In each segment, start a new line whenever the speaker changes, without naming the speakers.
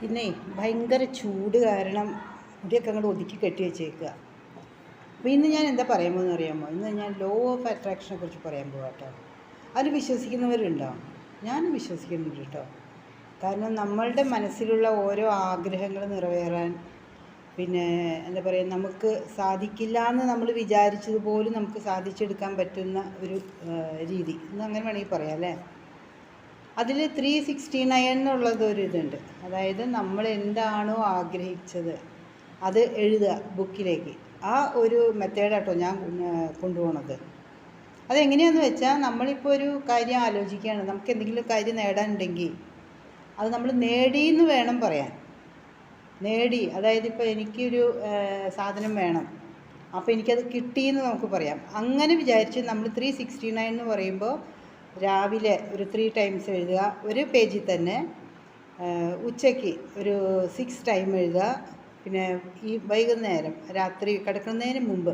പിന്നെ ഭയങ്കര ചൂട് കാരണം മുടിയൊക്കെ അങ്ങോട്ട് ഒതുക്കി കെട്ടി വെച്ചേക്കുക അപ്പോൾ ഇന്ന് ഞാൻ എന്താ പറയാൻ പോകുന്നത് അറിയാമോ? ഇന്ന് ഞാൻ ലോ ഓഫ് അട്രാക്ഷനെ കുറിച്ച് പറയാൻ പോകാം കേട്ടോ. അതിൽ വിശ്വസിക്കുന്നവരുണ്ടോ? ഞാൻ വിശ്വസിക്കുന്നുണ്ട് കേട്ടോ. കാരണം നമ്മളുടെ മനസ്സിലുള്ള ഓരോ ആഗ്രഹങ്ങൾ നിറവേറാൻ പിന്നെ എന്താ പറയുക നമുക്ക് സാധിക്കില്ല എന്ന് നമ്മൾ വിചാരിച്ചത് പോലും നമുക്ക് സാധിച്ചെടുക്കാൻ പറ്റുന്ന ഒരു രീതി. എന്ന് അങ്ങനെ വേണമെങ്കിൽ പറയാം അല്ലേ? അതിൽ ത്രീ സിക്സ്റ്റി നയൻ എന്നുള്ളത് ഒരു ഇതുണ്ട് അതായത് നമ്മൾ എന്താണോ ആഗ്രഹിച്ചത് അത് എഴുതുക ബുക്കിലേക്ക്. ആ ഒരു മെത്തേഡാട്ടോ ഞാൻ കൊണ്ടുപോകണത് അതെങ്ങനെയാണെന്ന് വെച്ചാൽ നമ്മളിപ്പോൾ ഒരു കാര്യം ആലോചിക്കുകയാണ് നമുക്ക് എന്തെങ്കിലും കാര്യം നേടാനുണ്ടെങ്കിൽ അത് നമ്മൾ നേടിയെന്ന് വേണം പറയാൻ. നേടി അതായത് ഇപ്പോൾ എനിക്കൊരു സാധനം വേണം. അപ്പോൾ എനിക്കത് കിട്ടിയെന്ന് നമുക്ക് പറയാം. അങ്ങനെ വിചാരിച്ച് നമ്മൾ ത്രീ സിക്സ്റ്റി നയൻ എന്ന് പറയുമ്പോൾ രാവിലെ ഒരു ത്രീ ടൈംസ് എഴുതുക. ഒരു പേജിൽ തന്നെ ഉച്ചയ്ക്ക് ഒരു സിക്സ് ടൈം എഴുതുക. പിന്നെ ഈ വൈകുന്നേരം രാത്രി കിടക്കുന്നതിന് മുമ്പ്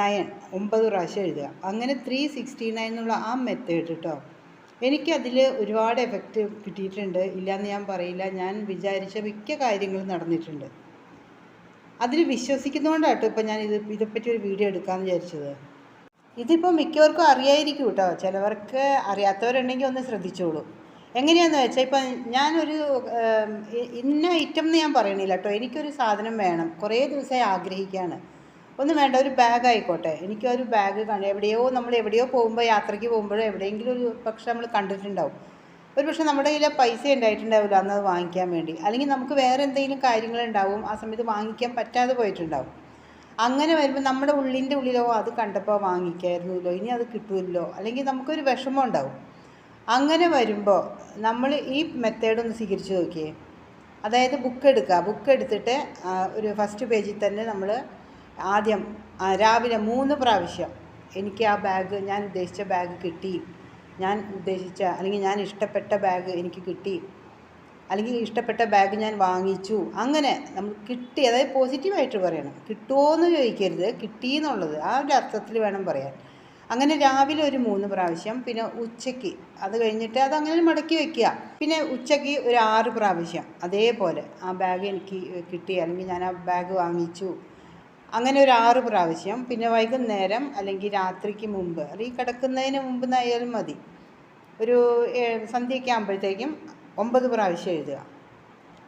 നയൻ ഒമ്പത് പ്രാവശ്യം എഴുതുക. അങ്ങനെ ത്രീ സിക്സ്റ്റി നയൻ എന്നുള്ള ആ മെത്തേഡ് കേട്ടോ എനിക്കതിൽ ഒരുപാട് എഫക്റ്റ് കിട്ടിയിട്ടുണ്ട്. ഇല്ലയെന്ന് ഞാൻ പറയില്ല. ഞാൻ വിചാരിച്ച മിക്ക കാര്യങ്ങളും നടന്നിട്ടുണ്ട്. അതിൽ വിശ്വസിക്കുന്നതുകൊണ്ടാട്ടോ ഇപ്പോൾ ഞാൻ ഇത് ഇതേപ്പറ്റി ഒരു വീഡിയോ എടുക്കാമെന്ന് വിചാരിച്ചത്. ഇതിപ്പോൾ മിക്കവർക്കും അറിയായിരിക്കും കേട്ടോ. ചിലവർക്ക് അറിയാത്തവരുണ്ടെങ്കിൽ ഒന്ന് ശ്രദ്ധിച്ചോളൂ. എങ്ങനെയാണെന്ന് വെച്ചാൽ ഇപ്പം ഞാനൊരു ഇന്ന ഐറ്റം എന്ന് ഞാൻ പറയണില്ല കേട്ടോ. എനിക്കൊരു സാധനം വേണം. കുറേ ദിവസമായി ആഗ്രഹിക്കുകയാണ് ഒന്നും വേണ്ട ഒരു ബാഗ് ആയിക്കോട്ടെ. എനിക്കൊരു ബാഗ് കാണും എവിടെയോ നമ്മൾ എവിടെയോ പോകുമ്പോൾ യാത്രയ്ക്ക് പോകുമ്പോഴോ എവിടെയെങ്കിലും ഒരു പക്ഷെ നമ്മൾ കണ്ടിട്ടുണ്ടാവും. ഒരു പക്ഷേ നമ്മുടെ കയ്യിൽ പൈസ ഉണ്ടായിട്ടുണ്ടാവില്ല അന്ന് അത് വാങ്ങിക്കാൻ വേണ്ടി. അല്ലെങ്കിൽ നമുക്ക് വേറെ എന്തെങ്കിലും കാര്യങ്ങളുണ്ടാവും ആ സമയത്ത് വാങ്ങിക്കാൻ പറ്റാതെ പോയിട്ടുണ്ടാവും. അങ്ങനെ വരുമ്പോൾ നമ്മുടെ ഉള്ളിന്റെ ഉള്ളിലോ അത് കണ്ടപ്പോൾ വാങ്ങിക്കായിരുന്നല്ലോ ഇനി അത് കിട്ടുമല്ലോ അല്ലെങ്കിൽ നമുക്കൊരു വിഷമം ഉണ്ടാവും. അങ്ങനെ വരുമ്പോൾ നമ്മൾ ഈ മെത്തേഡ് ഒന്ന് സ്വീകരിച്ച് നോക്കിയേ. അതായത് ബുക്ക് എടുക്കുക. ബുക്ക് എടുത്തിട്ട് ഒരു ഫസ്റ്റ് പേജിൽ തന്നെ നമ്മൾ ആദ്യം രാവിലെ മൂന്ന് പ്രാവശ്യം എനിക്ക് ആ ബാഗ് ഞാൻ ഉദ്ദേശിച്ച ബാഗ് കിട്ടി. ഞാൻ ഉദ്ദേശിച്ച അല്ലെങ്കിൽ ഞാൻ ഇഷ്ടപ്പെട്ട ബാഗ് എനിക്ക് കിട്ടി. അല്ലെങ്കിൽ ഇഷ്ടപ്പെട്ട ബാഗ് ഞാൻ വാങ്ങിച്ചു. അങ്ങനെ നമ്മൾ കിട്ടി അതായത് പോസിറ്റീവായിട്ട് പറയണം. കിട്ടുമോ എന്ന് ചോദിക്കരുത് കിട്ടി എന്നുള്ളത് ആ ഒരു അർത്ഥത്തിൽ വേണം പറയാൻ. അങ്ങനെ രാവിലെ ഒരു മൂന്ന് പ്രാവശ്യം പിന്നെ ഉച്ചയ്ക്ക് അത് കഴിഞ്ഞിട്ട് അത് അങ്ങനെ മടക്കി വെക്കുക. പിന്നെ ഉച്ചയ്ക്ക് ഒരു ആറ് പ്രാവശ്യം അതേപോലെ ആ ബാഗ് എനിക്ക് കിട്ടി അല്ലെങ്കിൽ ഞാൻ ആ ബാഗ് വാങ്ങിച്ചു. അങ്ങനെ ഒരു ആറ് പ്രാവശ്യം പിന്നെ വൈകുന്നേരം അല്ലെങ്കിൽ രാത്രിക്ക് മുമ്പ് അല്ലെങ്കിൽ കിടക്കുന്നതിന് മുമ്പ് നായാലും മതി. ഒരു സന്ധ്യയൊക്കെ ആകുമ്പോഴത്തേക്കും ഒമ്പത് പ്രാവശ്യം എഴുതുക.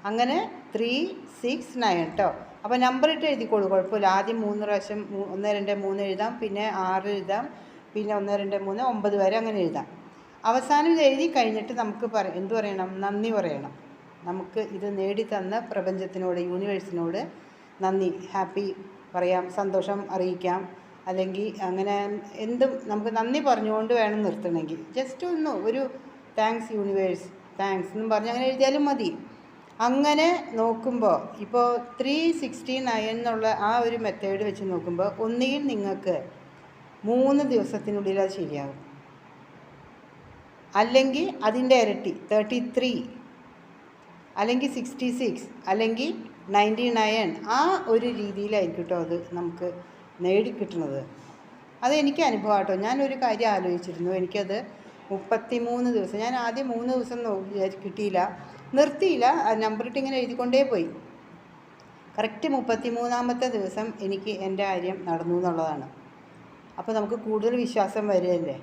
അങ്ങനെ ത്രീ സിക്സ് നയൻ കേട്ടോ അപ്പോൾ നമ്പർ ഇട്ട് എഴുതിക്കോളൂ കുഴപ്പമില്ല. ആദ്യം മൂന്ന് പ്രാവശ്യം ഒന്ന് രണ്ട് മൂന്ന് എഴുതാം പിന്നെ ആറ് എഴുതാം പിന്നെ ഒന്ന് രണ്ട് മൂന്ന് ഒമ്പത് വരെ അങ്ങനെ എഴുതാം. അവസാനം ഇത് എഴുതി കഴിഞ്ഞിട്ട് നമുക്ക് പറ എന്ത് പറയണം? നന്ദി പറയണം. നമുക്ക് ഇത് നേടിത്തന്ന പ്രപഞ്ചത്തിനോട് യൂണിവേഴ്സിനോട് നന്ദി ഹാപ്പി പറയാം സന്തോഷം അറിയിക്കാം. അല്ലെങ്കിൽ അങ്ങനെ എന്തും നമുക്ക് നന്ദി പറഞ്ഞുകൊണ്ട് വേണം നിർത്തണമെങ്കിൽ. ജസ്റ്റ് ഒന്ന് ഒരു താങ്ക്സ് യൂണിവേഴ്സ് താങ്ക്സ് എന്നും പറഞ്ഞ് അങ്ങനെ എഴുതിയാലും മതി. അങ്ങനെ നോക്കുമ്പോൾ ഇപ്പോൾ ത്രീ സിക്സ്റ്റി നയൻ എന്നുള്ള ആ ഒരു മെത്തേഡ് വെച്ച് നോക്കുമ്പോൾ ഒന്നുകിൽ നിങ്ങൾക്ക് മൂന്ന് ദിവസത്തിനുള്ളിൽ അത് ശരിയാകും. അല്ലെങ്കിൽ അതിന്റെ ഇരട്ടി തേർട്ടി ത്രീ അല്ലെങ്കിൽ സിക്സ്റ്റി സിക്സ് അല്ലെങ്കിൽ നയന്റി നയൻ ആ ഒരു രീതിയിലായിരിക്കും കേട്ടോ അത് നമുക്ക് നേടിക്കിട്ടുന്നത് അത് എനിക്ക് അനുഭവമാട്ടോ ഞാനൊരു കാര്യം ആലോചിച്ചിരുന്നു. എനിക്കത് മുപ്പത്തി മൂന്ന് ദിവസം. ഞാൻ ആദ്യം മൂന്ന് ദിവസം കിട്ടിയില്ല. നിർത്തിയില്ല. നമ്പർ ഇട്ട് ഇങ്ങനെ എഴുതിക്കൊണ്ടേ പോയി. കറക്റ്റ് മുപ്പത്തി മൂന്നാമത്തെ ദിവസം എനിക്ക് എന്റെ കാര്യം നടന്നു എന്നുള്ളതാണ്. അപ്പോൾ നമുക്ക് കൂടുതൽ വിശ്വാസം വരികയല്ലേ?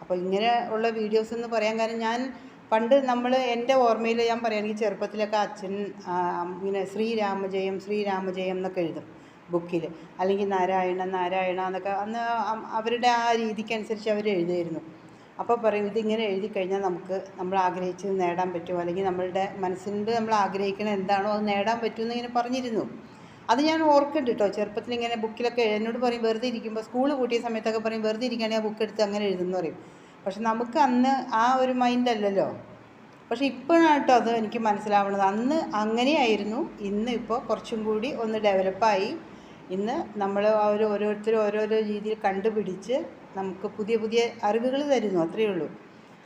അപ്പോൾ ഇങ്ങനെ ഉള്ള വീഡിയോസ് എന്ന് പറയാൻ കാരണം ഞാൻ പണ്ട് നമ്മൾ എന്റെ ഓർമ്മയിൽ ഞാൻ പറയുകയാണെങ്കിൽ ചെറുപ്പത്തിലൊക്കെ അച്ഛൻ ഇങ്ങനെ ശ്രീരാമജയം ശ്രീരാമജയം എന്നൊക്കെ എഴുതും ബുക്കിൽ. അല്ലെങ്കിൽ നാരായണ നാരായണ എന്നൊക്കെ അന്ന് അവരുടെ ആ രീതിക്കനുസരിച്ച് അവർ എഴുതുമായിരുന്നു അപ്പോൾ പറയും ഇതിങ്ങനെ എഴുതി കഴിഞ്ഞാൽ നമുക്ക് നമ്മൾ ആഗ്രഹിച്ചത് നേടാൻ പറ്റുമോ അല്ലെങ്കിൽ നമ്മളുടെ മനസ്സിന്റെ നമ്മൾ ആഗ്രഹിക്കുന്ന എന്താണോ അത് നേടാൻ പറ്റുമെന്ന് ഇങ്ങനെ പറഞ്ഞിരുന്നു. അത് ഞാൻ ഓർക്കുന്നുണ്ട് കേട്ടോ ചെറുപ്പത്തിൽ ഇങ്ങനെ ബുക്കിലൊക്കെ എന്നോട് പറയും വെറുതെ ഇരിക്കുമ്പോൾ സ്കൂൾ കൂട്ടിയ സമയത്തൊക്കെ പറയും വെറുതെ ഇരിക്കുകയാണെങ്കിൽ ആ ബുക്ക് എടുത്ത് അങ്ങനെ എഴുതുമെന്ന് പറയും. പക്ഷെ നമുക്ക് അന്ന് ആ ഒരു മൈൻഡ് അല്ലല്ലോ. പക്ഷെ ഇപ്പോഴാണ് കേട്ടോ അത് എനിക്ക് മനസ്സിലാവുന്നത്. അന്ന് അങ്ങനെയായിരുന്നു. ഇന്ന് ഇപ്പോൾ കുറച്ചും കൂടി ഒന്ന് ഡെവലപ്പായി ഇന്ന് നമ്മൾ ആ ഒരു ഓരോരുത്തരും ഓരോരോ രീതിയിൽ കണ്ടുപിടിച്ച് നമുക്ക് പുതിയ പുതിയ അറിവുകൾ തരുന്നു അത്രയേ ഉള്ളൂ.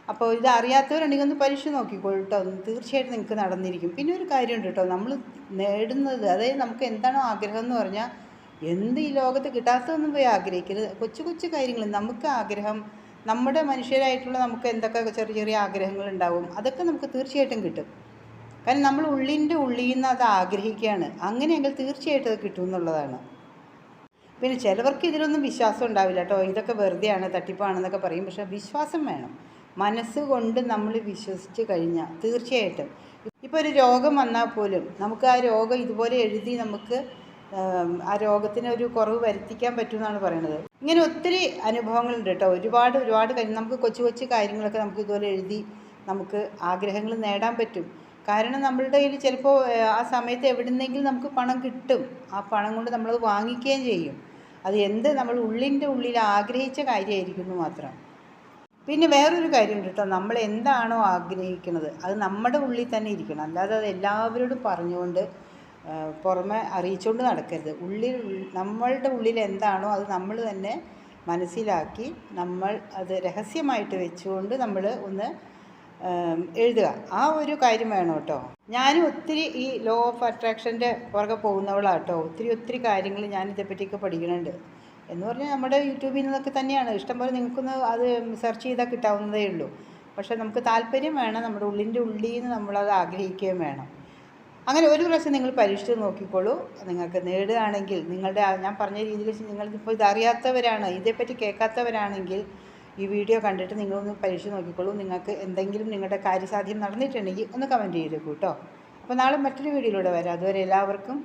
അപ്പോൾ ഇത് അറിയാത്തവരുണ്ടെങ്കിൽ ഒന്ന് പരീക്ഷ നോക്കിക്കോളൂ കേട്ടോ തീർച്ചയായിട്ടും നിങ്ങൾക്ക് നടന്നിരിക്കും. പിന്നെ ഒരു കാര്യമുണ്ട് കേട്ടോ നമ്മൾ നേടുന്നത് അതായത് നമുക്ക് എന്താണോ ആഗ്രഹം എന്ന് പറഞ്ഞാൽ എന്ത് ഈ ലോകത്ത് കിട്ടാത്തതൊന്നും പോയി ആഗ്രഹിക്കരുത്. കൊച്ചു കൊച്ചു കാര്യങ്ങൾ നമുക്ക് ആഗ്രഹം നമ്മുടെ മനുഷ്യരായിട്ടുള്ള നമുക്ക് എന്തൊക്കെ ചെറിയ ചെറിയ ആഗ്രഹങ്ങൾ ഉണ്ടാവും അതൊക്കെ നമുക്ക് തീർച്ചയായിട്ടും കിട്ടും. കാരണം നമ്മൾ ഉള്ളിന്റെ ഉള്ളിൽ നിന്ന് അത് ആഗ്രഹിക്കുകയാണ്. അങ്ങനെയെങ്കിൽ തീർച്ചയായിട്ടും അത് കിട്ടും എന്നുള്ളതാണ്. പിന്നെ ചിലവർക്ക് ഇതിലൊന്നും വിശ്വാസം ഉണ്ടാവില്ല കേട്ടോ. ഇതൊക്കെ വെറുതെയാണ് തട്ടിപ്പാണെന്നൊക്കെ പറയും. പക്ഷേ വിശ്വാസം വേണം. മനസ്സുകൊണ്ട് നമ്മൾ വിശ്വസിച്ച് കഴിഞ്ഞാൽ തീർച്ചയായിട്ടും. ഇപ്പോൾ ഒരു രോഗം വന്നാൽ പോലും നമുക്ക് ആ രോഗം ഇതുപോലെ എഴുതി നമുക്ക് ആ രോഗത്തിന് ഒരു കുറവ് വരുത്തിക്കാൻ പറ്റുമെന്നാണ് പറയുന്നത് ഇങ്ങനെ ഒത്തിരി അനുഭവങ്ങളുണ്ട് കേട്ടോ. ഒരുപാട് ഒരുപാട് കാര്യം. നമുക്ക് കൊച്ചു കൊച്ചു കാര്യങ്ങളൊക്കെ നമുക്ക് ഇതുപോലെ എഴുതി നമുക്ക് ആഗ്രഹങ്ങൾ നേടാൻ പറ്റും. കാരണം നമ്മളുടെ കയ്യിൽ ചിലപ്പോൾ ആ സമയത്ത് എവിടുന്നെങ്കിലും നമുക്ക് പണം കിട്ടും. ആ പണം കൊണ്ട് നമ്മളത് വാങ്ങിക്കുകയും ചെയ്യും. അത് എന്ത് നമ്മൾ ഉള്ളിന്റെ ഉള്ളിൽ ആഗ്രഹിച്ച കാര്യമായിരിക്കുന്നു മാത്രം. പിന്നെ വേറൊരു കാര്യം കേട്ടോ. നമ്മൾ എന്താണോ ആഗ്രഹിക്കുന്നത് അത് നമ്മുടെ ഉള്ളിൽ തന്നെ ഇരിക്കണം. അല്ലാതെ അത് എല്ലാവരോടും പറഞ്ഞുകൊണ്ട് പുറമെ അറിയിച്ചുകൊണ്ട് നടക്കരുത്. ഉള്ളിൽ നമ്മളുടെ ഉള്ളിൽ എന്താണോ അത് നമ്മൾ തന്നെ മനസ്സിലാക്കി നമ്മൾ അത് രഹസ്യമായിട്ട് വെച്ചുകൊണ്ട് നമ്മൾ ഒന്ന് എഴുതുക. ആ ഒരു കാര്യം വേണം കേട്ടോ. ഞാനും ഒത്തിരി ഈ ലോ ഓഫ് അട്രാക്ഷന്റെ പുറകെ പോകുന്നവളാണ് കേട്ടോ. ഒത്തിരി ഒത്തിരി കാര്യങ്ങൾ ഞാൻ ഇതേപ്പറ്റിയൊക്കെ പഠിക്കുന്നുണ്ട്. എന്ന് പറഞ്ഞാൽ നമ്മുടെ യൂട്യൂബിൽ നിന്നൊക്കെ തന്നെയാണ്. ഇഷ്ടംപോലെ നിങ്ങൾക്കൊന്ന് അത് സെർച്ച് ചെയ്താൽ കിട്ടാവുന്നതേ ഉള്ളൂ. പക്ഷേ നമുക്ക് താല്പര്യം വേണം. നമ്മുടെ ഉള്ളിന്റെ ഉള്ളിൽ നിന്ന് നമ്മളത് ആഗ്രഹിക്കുകയും വേണം. അങ്ങനെ ഒരു പ്രാവശ്യം നിങ്ങൾ പരീക്ഷിച്ച് നോക്കിക്കോളൂ. നിങ്ങൾക്ക് നേടുകയാണെങ്കിൽ നിങ്ങളുടെ ഞാൻ പറഞ്ഞ രീതിയിൽ നിങ്ങളിപ്പോൾ ഇതറിയാത്തവരാണ് ഇതേപ്പറ്റി കേൾക്കാത്തവരാണെങ്കിൽ ഈ വീഡിയോ കണ്ടിട്ട് നിങ്ങളൊന്ന് പരീക്ഷ നോക്കിക്കോളൂ. നിങ്ങൾക്ക് എന്തെങ്കിലും നിങ്ങളുടെ കാര്യസാധ്യം നടന്നിട്ടുണ്ടെങ്കിൽ ഒന്ന് കമന്റ് ചെയ്തേക്കൂ കേട്ടോ അപ്പോൾ നാളെ മറ്റൊരു വീഡിയോയിലൂടെ വരാം. അതുവരെ എല്ലാവർക്കും